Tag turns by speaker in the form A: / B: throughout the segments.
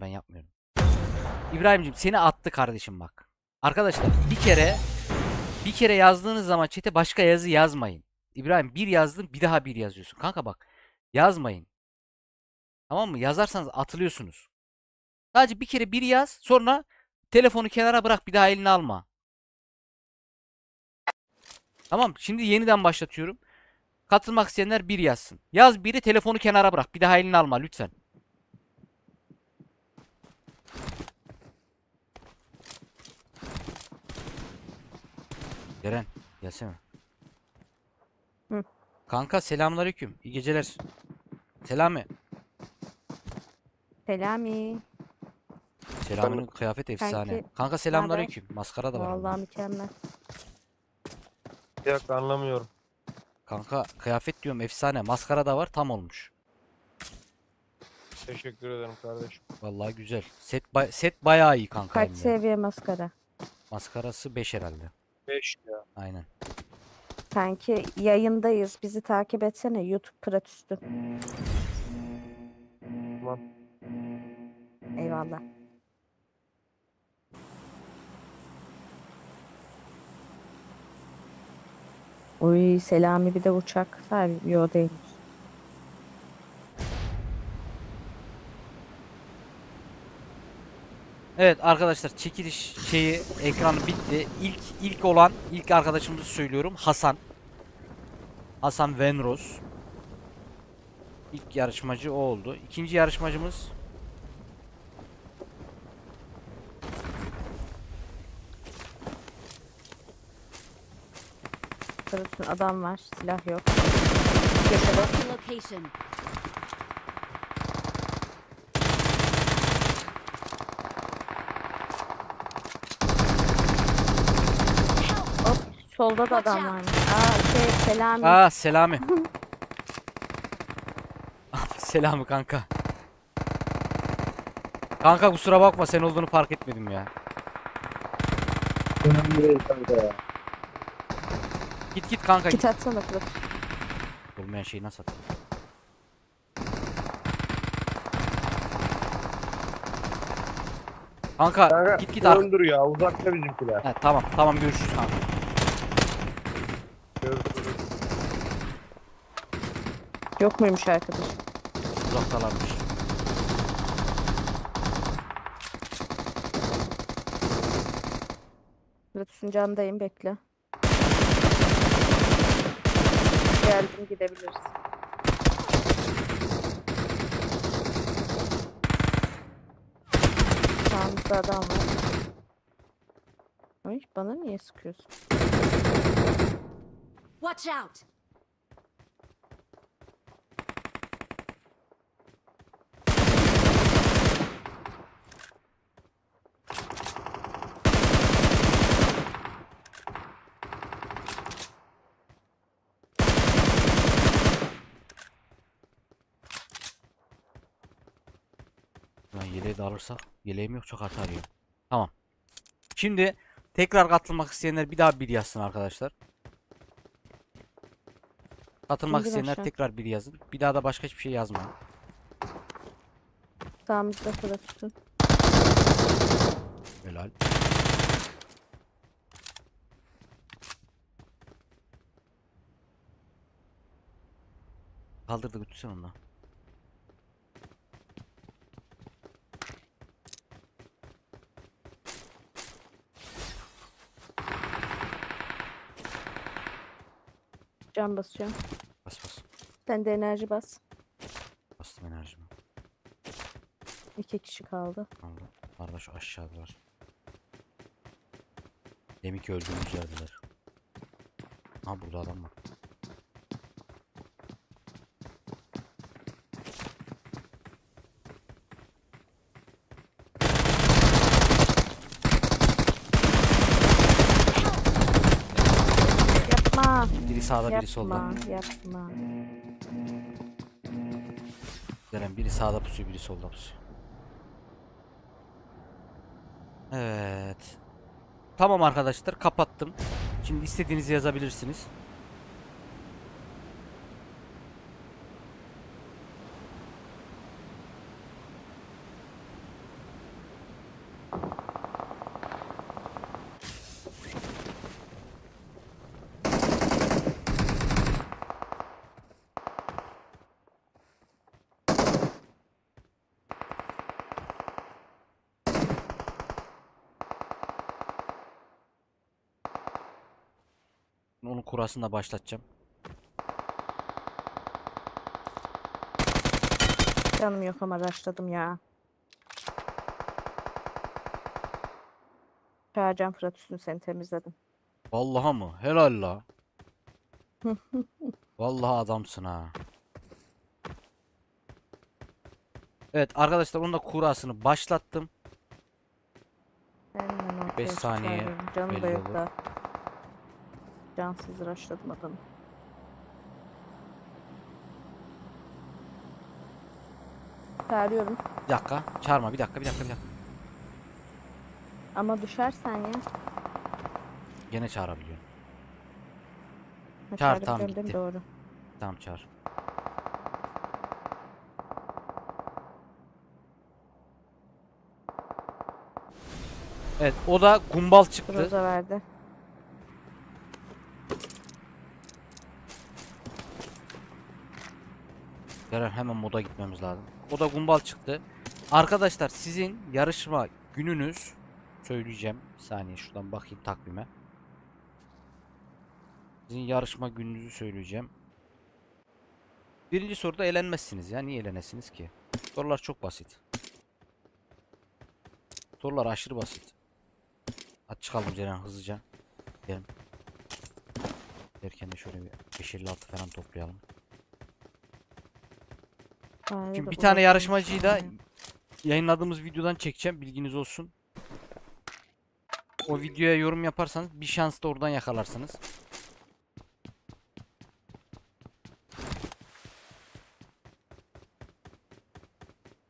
A: Ben yapmıyorum. İbrahim'cim seni attı kardeşim bak. Arkadaşlar bir kere bir kere yazdığınız zaman çete başka yazı yazmayın. İbrahim bir yazdın bir daha bir yazıyorsun. Kanka bak yazmayın. Tamam mı? Yazarsanız atılıyorsunuz. Sadece bir kere bir yaz sonra telefonu kenara bırak bir daha eline alma. Tamam şimdi yeniden başlatıyorum. Katılmak isteyenler bir yazsın. Yaz biri telefonu kenara bırak bir daha eline alma lütfen. Eren gelsene.
B: Hı.
A: Kanka selamünaleyküm. İyi geceler. Selami.
B: Selami.
A: Selam'ın kıyafet efsane.
B: Kanki,
A: Kanka selamünaleyküm. Maskara da var.
B: Vallahi mükemmel.
C: Yok anlamıyorum.
A: Kanka kıyafet diyorum efsane. Maskara da var tam olmuş.
C: Teşekkür ederim kardeşim.
A: Vallahi güzel. Set bay- set bayağı iyi kanka.
B: Kaç
A: hem de.
B: seviye maskara?
A: Maskarası 5 herhalde.
C: 5 ya.
A: Aynen.
B: Sanki yayındayız. Bizi takip etsene YouTube Pratüstü.
C: Tamam.
B: Eyvallah. Uy Selami bir de uçak sahibi. Yo değilmiş.
A: Evet arkadaşlar çekiliş şeyi ekranı bitti. İlk ilk olan ilk arkadaşımızı söylüyorum Hasan. Hasan Venros. İlk yarışmacı o oldu. İkinci yarışmacımız
B: Pratüstün adam var. Silah yok.
D: Location.
B: Solda da adam varmış. Aa şey Selami.
A: Aa Selami. Selami kanka. Kanka kusura bakma sen olduğunu fark etmedim ya. Git git kanka git.
B: Kit atsana Pratüstü.
A: Olmayan şeyi nasıl atayım? Kanka,
C: Kanka
A: git git ar-
C: dur ya uzakta bizimkiler.
A: He, tamam tamam görüşürüz kanka.
C: Görüşürüz.
B: Yok muymuş arkadaş?
A: Uzaktalarmış.
B: Pratüstün camdayım bekle. Geldim gidebiliriz. Sağımızda adam var. Ay bana niye sıkıyorsun?
D: Watch out!
A: Yeleği de alırsak. Yeleğim yok çok hata arıyor. Tamam. Şimdi tekrar katılmak isteyenler bir daha bir yazsın arkadaşlar. Katılmak
B: İndir
A: isteyenler
B: aşağı.
A: tekrar bir yazın. Bir daha da başka hiçbir şey yazmayın.
B: Sağımızda Pratüstün.
A: Helal. Kaldırdı götürsen onu.
B: Cam basıyorum.
A: Bas bas.
B: Sen de enerji bas.
A: Bastım enerjimi.
B: İki kişi kaldı.
A: Aldı. Var da şu aşağıdalar. Demin ki öldüğümüz yerdeler. Ha burada adam var.
B: Yapma.
A: Biri sağda solda.
B: Yapma. Yapma.
A: Deren biri sağda pusuyor biri solda pusuyor. Evet. Tamam arkadaşlar kapattım. Şimdi istediğinizi yazabilirsiniz. Onun kurasını da başlatacağım.
B: Canım yok ama başladım ya. Çağıracağım Fırat üstünü seni temizledim.
A: Vallahi mı? Helal la. Vallahi adamsın ha. Evet arkadaşlar onun da kurasını başlattım.
B: Hemen ortaya
A: Beş saniye
B: çıkarıyorum. Canım da
A: belli
B: yok
A: olur.
B: da. Cansız raşladım adamı. Çağırıyorum.
A: Bir dakika. Çağırma. Bir dakika. Bir dakika. Bir dakika.
B: Ama düşersen ya.
A: Gene çağırabiliyorum.
B: Ha,
A: Çağır, tamam,
B: çağırabiliyorum değil mi?
A: gitti.
B: Doğru.
A: Tamam çağır. Evet o da gumbal çıktı.
B: Roza verdi.
A: Ceren hemen moda gitmemiz lazım. O da gumbal çıktı. Arkadaşlar sizin yarışma gününüz söyleyeceğim. Bir saniye şuradan bakayım takvime. Sizin yarışma gününüzü söyleyeceğim. Birinci soruda elenmezsiniz ya. Niye elenesiniz ki? Sorular çok basit. Sorular aşırı basit. Hadi çıkalım Ceren hızlıca. Gidelim. Derken de şöyle bir 556 falan toplayalım.
B: Bari
A: Şimdi bir tane
B: uğraşmış
A: yarışmacıyı da
B: yani.
A: yayınladığımız videodan çekeceğim. Bilginiz olsun. O videoya yorum yaparsanız bir şans da oradan yakalarsınız.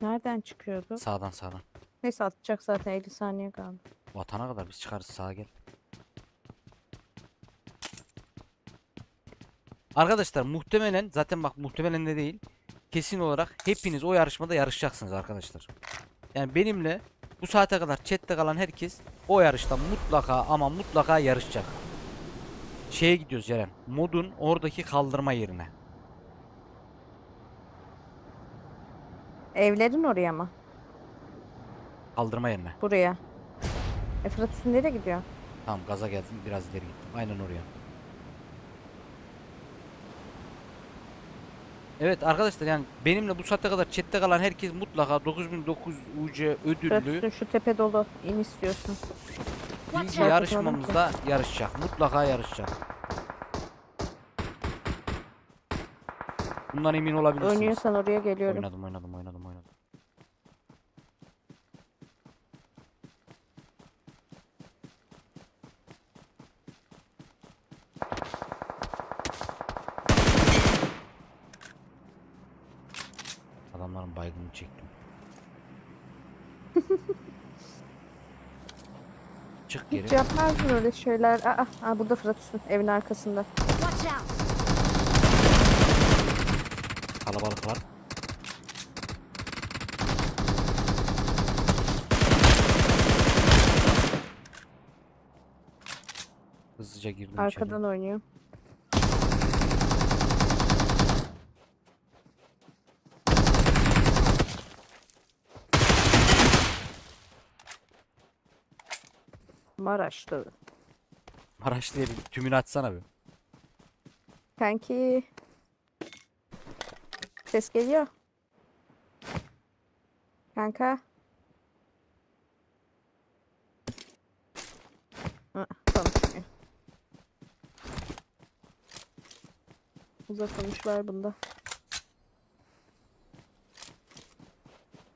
B: Nereden çıkıyordu?
A: Sağdan sağdan.
B: Neyse atacak zaten 50 saniye kaldı.
A: Vatana kadar biz çıkarız sağa gel. Arkadaşlar muhtemelen zaten bak muhtemelen de değil. Kesin olarak hepiniz o yarışmada yarışacaksınız arkadaşlar. Yani benimle bu saate kadar chatte kalan herkes o yarışta mutlaka ama mutlaka yarışacak. Şeye gidiyoruz Ceren. Modun oradaki kaldırma yerine.
B: Evlerin oraya mı?
A: Kaldırma yerine.
B: Buraya. E Fırat üstü nereye gidiyor?
A: Tamam gaza geldim biraz ileri gittim. Aynen oraya. Evet arkadaşlar yani benimle bu saate kadar chatte kalan herkes mutlaka 9900 UC ödüllü
B: üstü şu tepe dolu. İn istiyorsun.
A: bilgi yarışmamızda yarışacak. Mutlaka yarışacak. Bundan emin olabilirsiniz.
B: Oynuyorsan oraya geliyorum.
A: Oynadım oynadım oynadım oynadım. Adamların baygınını çektim. Çık geri.
B: Hiç yapmazdın öyle şeyler. Aa, aa burada Fırat üstü. Evin arkasında.
D: Watch out!
A: Kalabalık var. Hızlıca girdim içeri.
B: Arkadan oynuyor. Maraşlı.
A: Maraşlı'ya bir tümünü açsana bir.
B: Kanki. Ses geliyor. Kanka. Ha, konuşmuyor. Uzatılmış var bunda.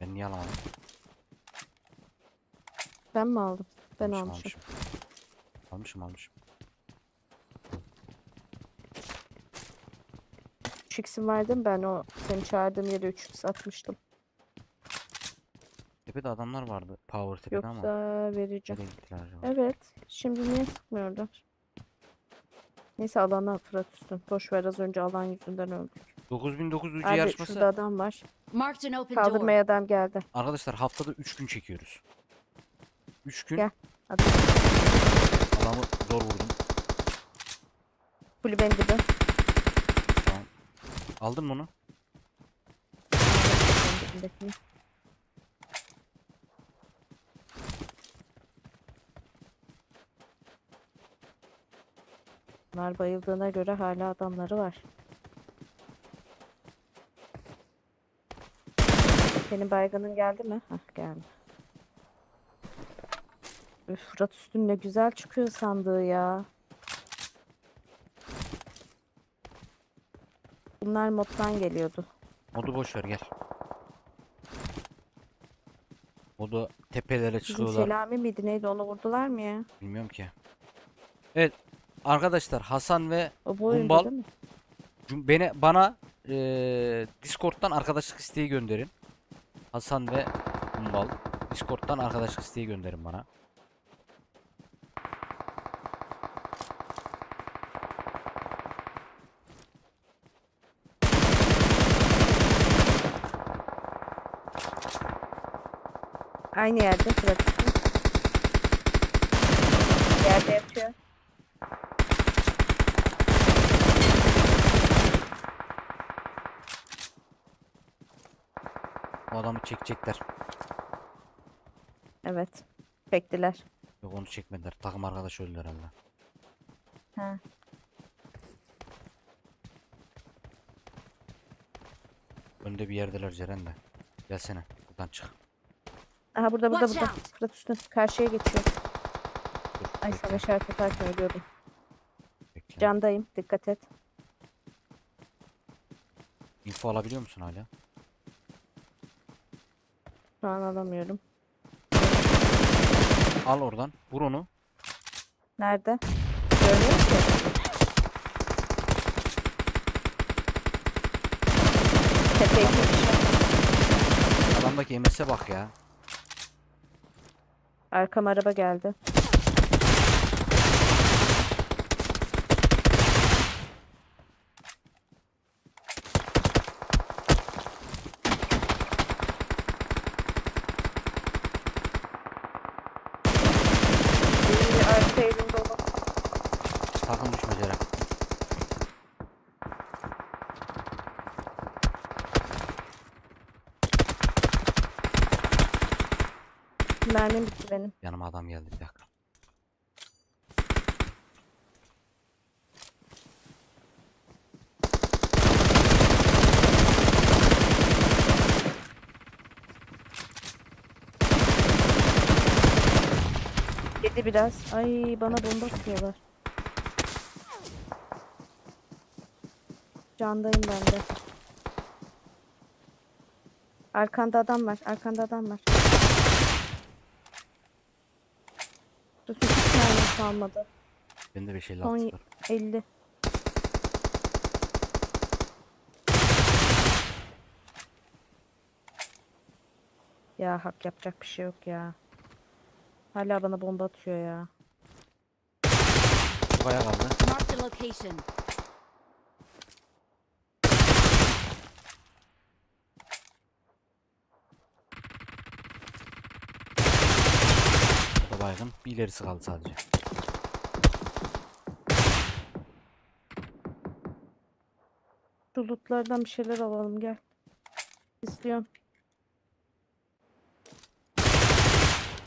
A: Ben niye alamadım?
B: Ben mi aldım? Ben
A: Almışım,
B: almışım.
A: Almışım almışım. almışım.
B: 3x'im verdim ben o seni çağırdığım yere 3x atmıştım.
A: Tepede adamlar vardı. Power tepede ama.
B: Yoksa vereceğim. Evet. Şimdi niye sıkmıyorlar? Neyse alana Fırat üstü. Boş ver az önce alan yüzünden öldük.
A: 9900 UC
B: Hadi
A: yarışması.
B: şurada adam var. Kaldırmaya adam geldi.
A: Arkadaşlar haftada 3 gün çekiyoruz. 3 gün
B: Gel. Hadi.
A: adamı zor vurdum.
B: Kulübenin dibi.
A: Aldın mı onu?
B: Bunlar bayıldığına göre hala adamları var. Senin baygının geldi mi? Hah geldi. Üf, Fırat üstün ne güzel çıkıyor sandığı ya. Bunlar moddan geliyordu.
A: Modu boş ver gel. Modu tepelere
B: Bizim
A: çıkıyorlar.
B: Selami miydi neydi onu vurdular mı ya?
A: Bilmiyorum ki. Evet arkadaşlar Hasan ve
B: O bu oyunda
A: Umbal.
B: değil mi?
A: Cum- beni bana eee, Discord'dan arkadaşlık isteği gönderin. Hasan ve Umbal. Discord'dan arkadaşlık isteği gönderin bana.
B: Aynı yerde üstün. Yerde yatıyor.
A: O adamı çekecekler.
B: Evet. Çektiler.
A: Yok onu çekmediler. Takım arkadaşı öldü herhalde.
B: Ha.
A: Önde bir yerdeler Ceren de. Gelsene. Buradan çık.
B: Aha burada burada burada. Fırat üstün. Karşıya geçiyor.
A: Dur.
B: Ay
A: bekle,
B: sana işaret yaparken ölüyordum.
A: bekle.
B: Candayım. Dikkat et.
A: Info alabiliyor musun hala?
B: Şu an alamıyorum.
A: Al oradan. Vur onu.
B: Nerede? Görmüyor ki. Tepe iki kişi.
A: Adamdaki MS'e bak ya.
B: Arkam araba geldi. Bir arka elim dolu.
A: Takım düşme Ceren.
B: Mermim bitti benim.
A: Yanıma adam geldi bir dakika.
B: Yedi biraz. Ay bana bomba atıyorlar. Candayım ben de. Arkanda adam var. Arkanda adam var. Dur hiç mermi kalmadı.
A: Bende 5 50
B: Son
A: var.
B: 50. Ya hak yapacak bir şey yok ya. Hala bana bomba atıyor ya.
A: Çok ayağa kaldı.
D: Marked a location.
A: Baygın. Bir ilerisi kaldı sadece.
B: Şu lootlardan bir şeyler alalım gel. İstiyorum.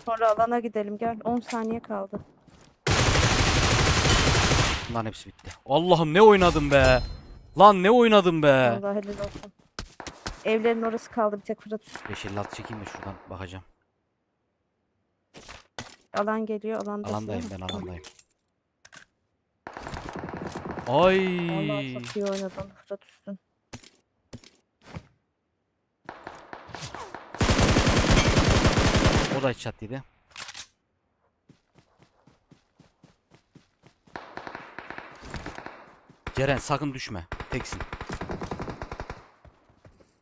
B: Sonra alana gidelim gel. 10 saniye kaldı.
A: Bunların hepsi bitti. Allah'ım ne oynadım be. Lan ne oynadım be.
B: Allah helal olsun. Evlerin orası kaldı bir tek Fırat.
A: 5 56 çekeyim de şuradan bakacağım.
B: Alan geliyor. Alandasın
A: Alandayım ben alandayım. Ay.
B: Vallahi çok iyi oynadın Fırat Üstün.
A: O da headshot yedi. Ceren sakın düşme. Teksin.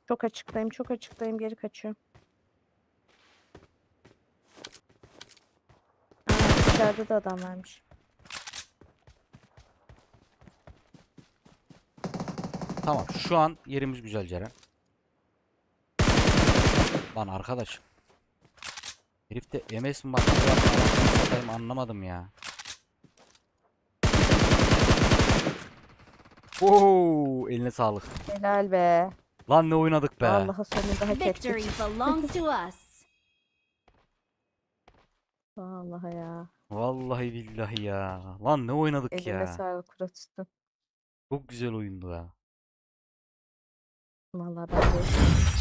B: Çok açıktayım. Çok açıktayım. Geri kaçıyorum. Aa, dışarıda da adam varmış.
A: Tamam şu an yerimiz güzel Ceren. Lan arkadaş. Herif de MS mi satayım anlamadım ya. Oo, eline sağlık.
B: Helal be.
A: Lan ne oynadık be.
B: Allah'a sonunda hak
D: Victory
B: ettik.
D: belongs to us.
B: Vallahi ya.
A: Vallahi billahi ya. Lan ne oynadık
B: Eline
A: ya.
B: sağlık Üstün.
A: Çok güzel oyundu ya.
B: Vallahi ben de